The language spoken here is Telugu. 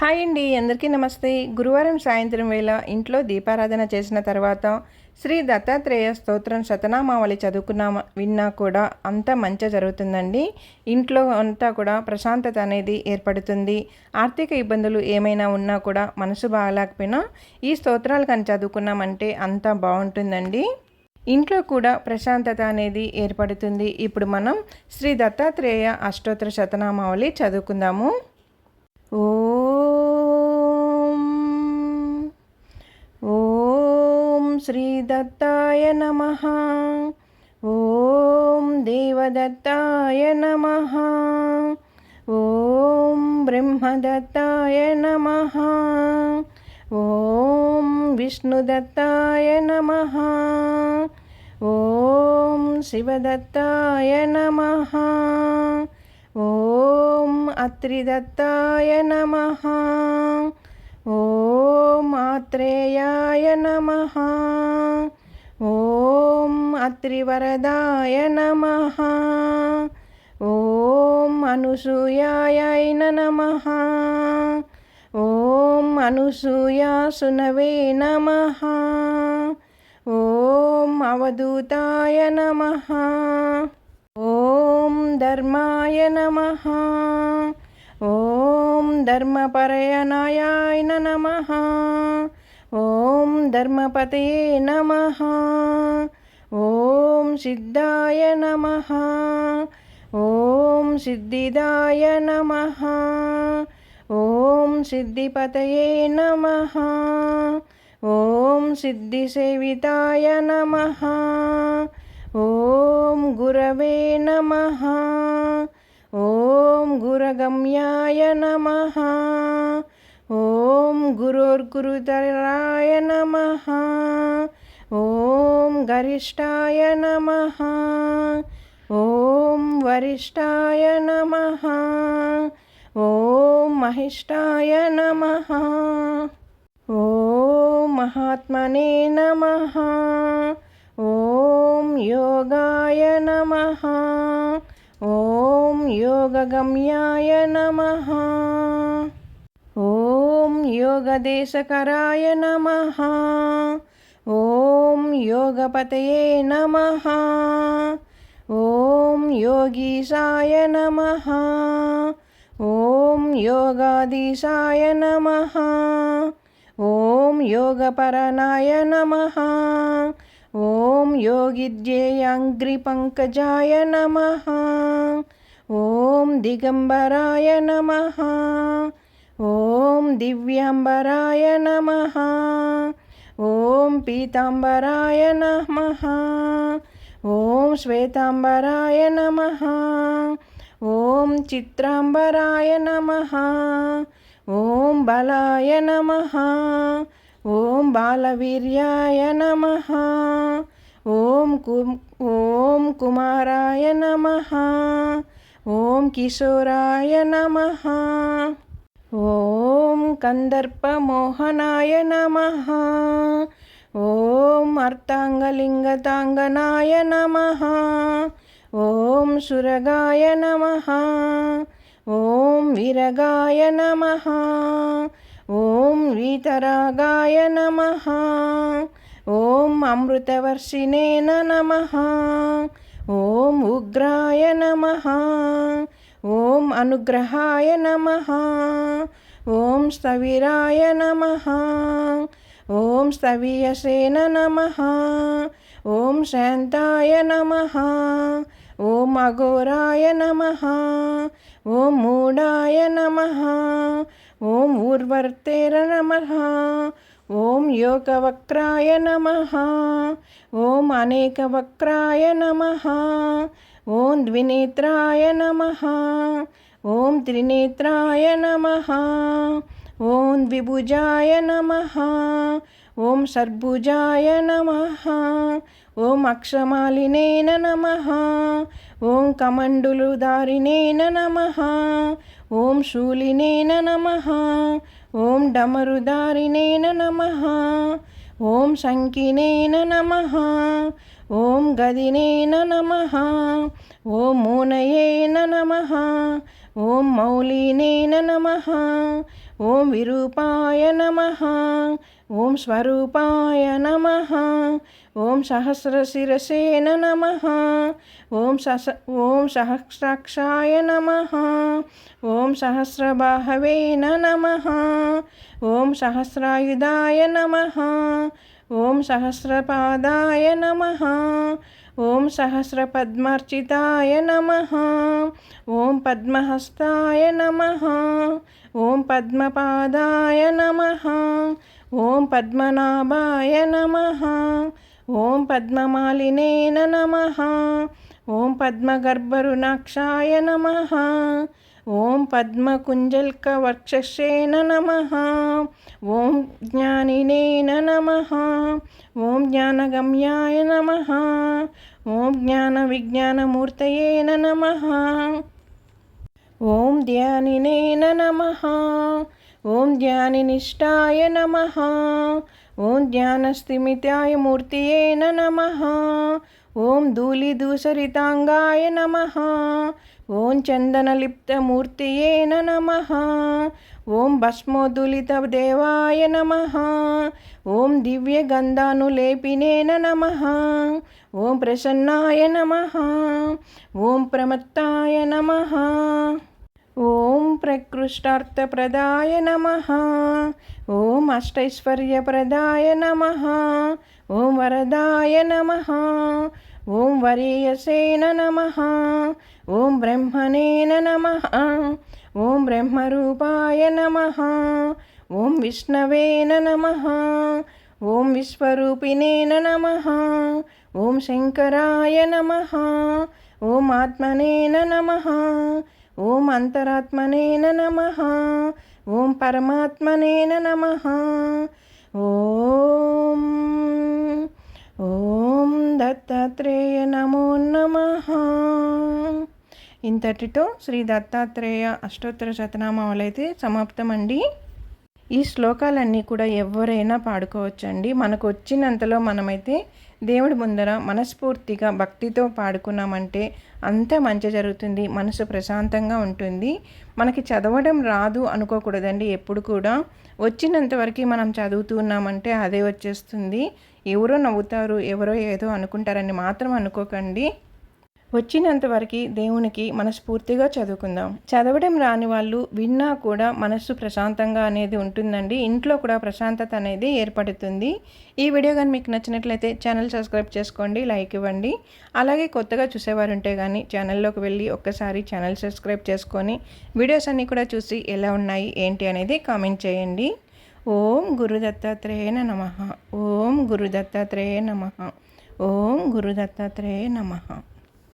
హాయ్ అండి అందరికీ నమస్తే. గురువారం సాయంత్రం వేళ ఇంట్లో దీపారాధన చేసిన తర్వాత శ్రీ దత్తాత్రేయ స్తోత్రం శతనామావళి చదువుకున్నా విన్నా కూడా అంతా మంచి జరుగుతుందండి. ఇంట్లో అంతా కూడా ప్రశాంతత అనేది ఏర్పడుతుంది. ఆర్థిక ఇబ్బందులు ఏమైనా ఉన్నా కూడా మనసు బాగాలేకపోయినా ఈ స్తోత్రాలు కానీ చదువుకున్నామంటే అంతా బాగుంటుందండి. ఇంట్లో కూడా ప్రశాంతత అనేది ఏర్పడుతుంది. ఇప్పుడు మనం శ్రీ దత్తాత్రేయ అష్టోత్తర శతనామావళి చదువుకుందాము. ఓం. ఓం శ్రీదత్తాయ నమ. ఓం దేవదత్తాయ నమ. ఓం బ్రహ్మదత్తాయ నమ. ఓం విష్ణుదత్తాయ నమ. ఓం శివదత్తాయ నమ. ఓం అత్రిదత్తాయ నమ. ఓం ఆత్రేయాయ నమ. ఓం అత్రివరదాయ నమ. ఓం అనసూయాయ నమ. ఓం అనుసూయాసునవే నమ. ఓం అవధూతాయ నమ. ధర్మాయ నమ. ఓం ధర్మపరయనాయాయ నమ. ఓం ధర్మపతయే నమ. ఓం సిద్ధాయ నమ. ఓం సిద్ధిదాయ నమ. ఓం సిద్ధిపతయే నమ. ఓం సిద్ధిసేవితాయ నమ. ఓం గురవే నమ. ఓం గురగమ్యాయ నమ. ఓం గురోర్గురుతరాయ నమ. ఓం గరిష్టాయ నమ. ఓం వరిష్టాయ నమ. ఓం మహిష్టాయ నమ. ఓం మహాత్మనే నమ. ఓం యోగాయ నమ. ఓం యోగగమ్యాయ నమ. ఓం యోగదేశకరాయ నమ. ఓం యోగపతయే నమ. ఓం యోగీశాయ నమ. ఓం యోగాధీశాయ నమ. ఓం యోగపరనాయ నమ. ఓం యోగిద్యేయాంగ్రిపంకజాయ నమ. ఓం దిగంబరాయ నమ. ఓం దివ్యాంబరాయ నమ. ఓం పీతాంబరాయ నమ. ఓం శ్వేతాంబరాయ నమ. ఓం చిత్రాంబరాయ నమ. ఓం బలాయ నమ. ఓం బాలవీర్యాయ నమ. ఓం కు ఓం కుమారాయ నమ. ఓం కిశోరాయ నమ. ఓం కందర్పమోహనాయ నమ. ఓం అర్థాంగలింగతాంగనాయ నమ. ఓం సురగాయ నమ. ఓం విరగాయ నమ. ఓం వీతరాగాయ నమ. ఓం అమృతవర్షిణే నమ. ఓం ఉగ్రాయ నమ. ఓం అనుగ్రహాయ నమ. ఓం స్థవిరాయ నమ. ఓం స్థవీయసేన నమ. ఓం శాంతాయ నమ. ఓం అఘోరాయ నమ. ఓం మూఢాయ నమ. ఓం ఊర్వర్తేర నమ. ఓం యోగవక్రాయ నమ. ఓం అనేకవక్రాయ నమ. ఓం ద్వినేత్రాయ నమ. ఓం త్రినేత్రాయ నమ. ఓం ద్విభుజాయ నమ. ఓం సర్భుజాయ నమ. ఓం అక్షమాలినేన నమ. ఓం కమండులుదారినేన నమ. ఓం శూలినేన నమ. ఓం డమరుదారినేన నమ. ఓం శంకినేన నమ. ఓం గదినేన నమ. ఓం మూనయేన నమ. ఓం మౌలినేన నమ. ఓం విరూపాయ నమ. ఓం స్వరూపాయ నమ. ఓం సహస్రశిరసేన నమ. ఓం సహ ఓం సహస్రాక్షాయ నమ. ఓం సహస్రబాహవేన నమ. ఓం సహస్రాయుధాయ నమ. ఓం సహస్రపాదాయ నమ. ఓం సహస్రపద్మార్చితాయ నమ. ఓం పద్మహస్తాయ నమ. ఓం పద్మపాదాయ నమ. ఓం పద్మనాభాయ నమ. ఓం పద్మమాలినేన నమ. ఓం పద్మగర్భరుణాక్షాయ నమ. ఓం పద్మకుంజల్క పద్మకుంజల్కవర్క్షసేన నమ. ఓం జ్ఞానినేన నమ. ఓం జ్ఞానగమ్యాయ నమ. ఓం జ్ఞాన విజ్ఞానమూర్తయేన నమ. ఓం ధ్యానినేన నమ. ఓం ధ్యానినిష్టాయ నమ. ఓం ధ్యానస్థిమితాయ మూర్తియేన నమ. ఓం ధూళిదూసరితాంగాయ నమ. ఓం చందనలిప్తమూర్తియే నమ. ఓం భస్మోదులిత దేవాయ నమ. ఓం దివ్యగంధానులేపినేన నమ. ఓం ప్రసన్నాయ నమ. ఓం ప్రమత్తాయ నమ. ఓం ప్రకృష్టార్థప్రదాయ నమ. ఓం అష్టైశ్వర్యప్రదాయ నమ. ఓం వరదాయ నమ. ఓం వరీయసేన నమ. ఓం బ్రహ్మణేన నమ. ఓం బ్రహ్మరూపాయ నమ. ఓం విష్ణవేన నమ. ఓం విశ్వరూపిణేన నమ. ఓం శంకరాయ నమ. ఓం ఆత్మనేన నమ. ఓం అంతరాత్మనేన నమ. ఓం పరమాత్మనేన నమ. ఓం ఓం దత్తాత్రేయ నమో నమ. ఇంతటితో శ్రీ దత్తాత్రేయ అష్టోత్తర శతనామాలైతే సమాప్తమండి. ఈ శ్లోకాలన్నీ కూడా ఎవరైనా పాడుకోవచ్చండి. మనకు వచ్చినంతలో మనమైతే దేవుడి ముందర మనస్ఫూర్తిగా భక్తితో పాడుకున్నామంటే అంత మంచి జరుగుతుంది మనసు ప్రశాంతంగా ఉంటుంది. మనకి చదవడం రాదు అనుకోకూడదండి ఎప్పుడు కూడా. వచ్చినంత వరకు మనం చదువుతున్నామంటే అదే వచ్చేస్తుంది. ఎవరో నవ్వుతారు ఎవరో ఏదో అనుకుంటారని మాత్రం అనుకోకండి. వచ్చినంత వరకు దేవునికి మనస్ఫూర్తిగా చదువుకుందాం. చదవడం రాని వాళ్ళు విన్నా కూడా మనస్సు ప్రశాంతంగా అనేది ఉంటుందండి. ఇంట్లో కూడా ప్రశాంతత అనేది ఏర్పడుతుంది. ఈ వీడియో కానీ మీకు నచ్చినట్లయితే ఛానల్ సబ్స్క్రైబ్ చేసుకోండి లైక్ ఇవ్వండి. అలాగే కొత్తగా చూసేవారు ఉంటే కానీ ఛానల్లోకి వెళ్ళి ఒక్కసారి ఛానల్ సబ్స్క్రైబ్ చేసుకొని వీడియోస్ అన్నీ కూడా చూసి ఎలా ఉన్నాయి ఏంటి అనేది కామెంట్ చేయండి. ఓం గురు దత్తాత్రేయ నమ. ఓం గురు దత్తాత్రేయ నమ. ఓం గురు దత్తాత్రేయ నమ.